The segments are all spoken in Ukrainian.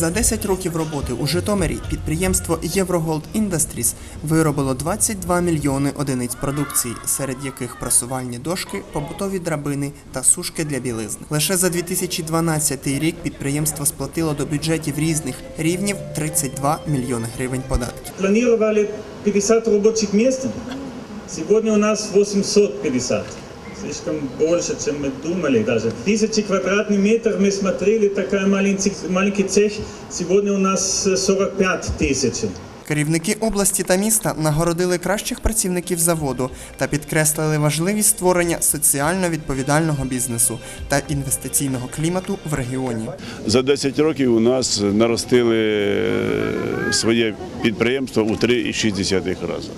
За 10 років роботи у Житомирі підприємство Євроголд Industries виробило 22 мільйони одиниць продукції, серед яких просувальні дошки, побутові драбини та сушки для білизни. Лише за 2012 рік підприємство сплатило до бюджетів різних рівнів 32 мільйони гривень податків. Планировали 50 рабочих мест. Сегодня у нас 850 Слишком больше, чем мы думали даже. Тысячи квадратных метров мы смотрели, такая маленький, маленький цех. Сегодня у нас э, 45 тысяч. Керівники області та міста нагородили кращих працівників заводу та підкреслили важливість створення соціально відповідального бізнесу та інвестиційного клімату в регіоні. За 10 років у нас наростили е, своє підприємство у 3,6 рази.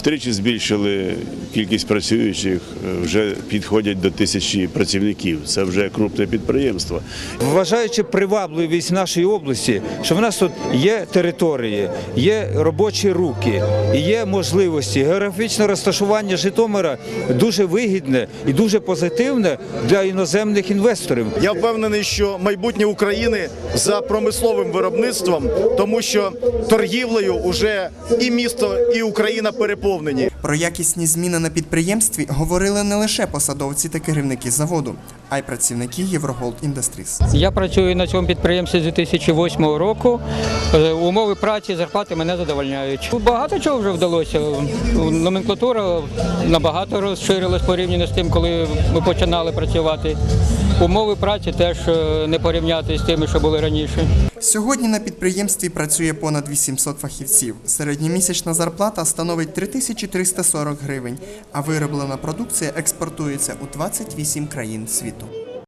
Втричі збільшили кількість працюючих, е, вже підходять до тисячі працівників. Це вже крупне підприємство. Вважаючи привабливість нашої області, що в нас тут є території, є робочі руки і є можливості. Географічне розташування Житомира дуже вигідне і дуже позитивне для іноземних інвесторів. Я впевнений, що майбутнє України за промисловим виробництвом, тому що торгівлею уже і місто, і Україна переповнені. Про якісні зміни на підприємстві говорили не лише посадовці та керівники заводу, а й працівники Євроголд Industries. Я працюю на цьому підприємстві з 2008 року. Е, Умови праці, зарплати мене задовольняють. Багато чого вже вдалося. Номенклатура набагато розширилась порівняно з тим, коли ми починали працювати. Умови праці теж е, не порівняти з тими, що були раніше. Сьогодні на підприємстві працює понад 800 фахівців. Середньомісячна зарплата становить 3340 гривень, а вироблена продукція експортується у 28 країн світу.